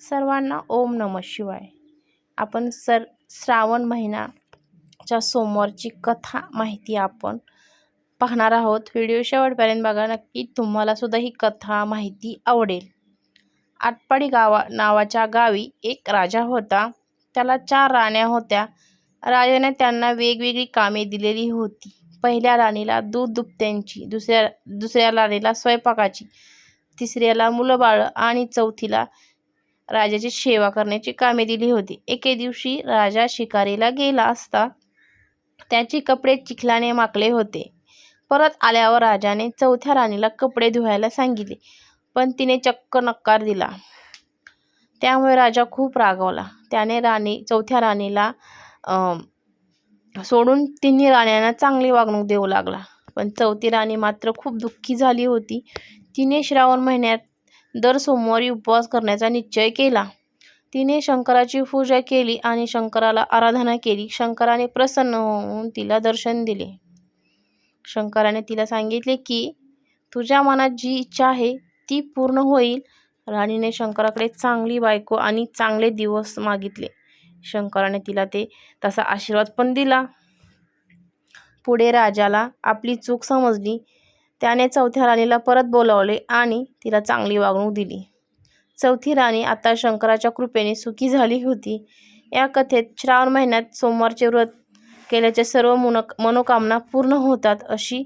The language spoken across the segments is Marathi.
सर्वांना ओम नम शिवाय. आपण सर श्रावण महिनाच्या सोमवारची कथा माहिती आपण पाहणार आहोत. व्हिडिओ शेवटपर्यंत बघा नक्की तुम्हालासुद्धा ही कथा माहिती आवडेल. आटपाडी गावा नावाच्या गावी एक राजा होता. त्याला चार राण्या होत्या. राजाने त्यांना वेगवेगळी कामे दिलेली होती. पहिल्या राणीला दूध दुपत्यांची दुसऱ्या दुसऱ्या राणीला स्वयंपाकाची तिसऱ्याला मुलं बाळं आणि चौथीला राजाची सेवा करण्याची कामे दिली होती. एके दिवशी राजा शिकारीला गेला असता त्याचे कपडे चिखलाने माकले होते. परत आल्यावर राजाने चौथ्या राणीला कपडे धुवायला सांगितले पण तिने चक्क नकार दिला. त्यामुळे राजा खूप रागावला. त्याने राणी चौथ्या राणीला सोडून तिन्ही राण्यांना चांगली वागणूक देऊ लागला. पण चौथी राणी मात्र खूप दुःखी झाली होती. तिने श्रावण महिन्यात दर सोमवारी उपवास करण्याचा निश्चय केला. तिने शंकराची पूजा केली आणि शंकराला आराधना केली. शंकराने प्रसन्न होऊन तिला दर्शन दिले. शंकराने तिला सांगितले की तुझ्या मनात जी इच्छा आहे ती पूर्ण होईल. राणीने शंकराकडे चांगली बायको आणि चांगले दिवस मागितले. शंकराने तिला ते तसा आशीर्वाद पण दिला. पुढे राजाला आपली चूक समजली. त्याने चौथ्या राणीला परत बोलावले आणि तिला चांगली वागणूक दिली. चौथी राणी आता शंकराच्या कृपेने सुखी झाली होती. या कथेत श्रावण महिन्यात सोमवारचे व्रत केल्याच्या सर्व मन मनोकामना पूर्ण होतात अशी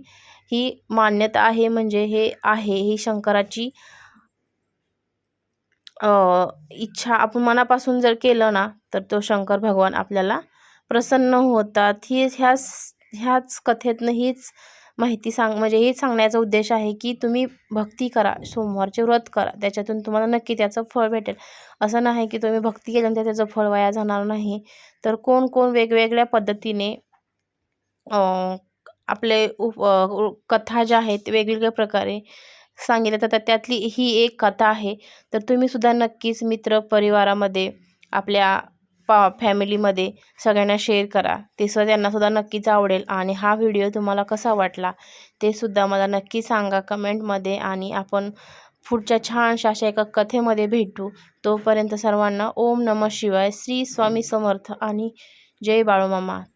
ही मान्यता आहे म्हणजे हे आहे ही शंकराची इच्छा. आपण मनापासून जर केलं ना तर तो शंकर भगवान आपल्याला प्रसन्न होतात. ही ह्याच ह्याच कथेतनं हीच माहिती सांग म्हणजे हेच सांगण्याचा उद्देश आहे की तुम्ही भक्ती करा सोमवारचे व्रत करा त्याच्यातून तुम्हाला नक्की त्याचं फळ भेटेल. असं नाही की तुम्ही भक्ती केल्यानंतर त्याचं फळ वाया जाणार नाही. तर कोण कोण वेगवेगळ्या पद्धतीने आपले उप कथा ज्या आहेत वेगवेगळ्या प्रकारे सांगितल्या जातात. त्यातली ही एक कथा आहे. तर तुम्हीसुद्धा नक्कीच मित्र परिवारामध्ये आपल्या पा फॅमिलीमध्ये सगळ्यांना शेअर करा. ते सुद्धा त्यांनासुद्धा नक्कीच आवडेल. आणि हा व्हिडिओ तुम्हाला कसा वाटला ते सुद्धा मला नक्की सांगा कमेंटमध्ये आणि आपण पुढच्या छानशा अशा एका कथेमध्ये भेटू. तोपर्यंत सर्वांना ओम नम शिवाय श्री स्वामी समर्थ. आणि जय बाळूमामा.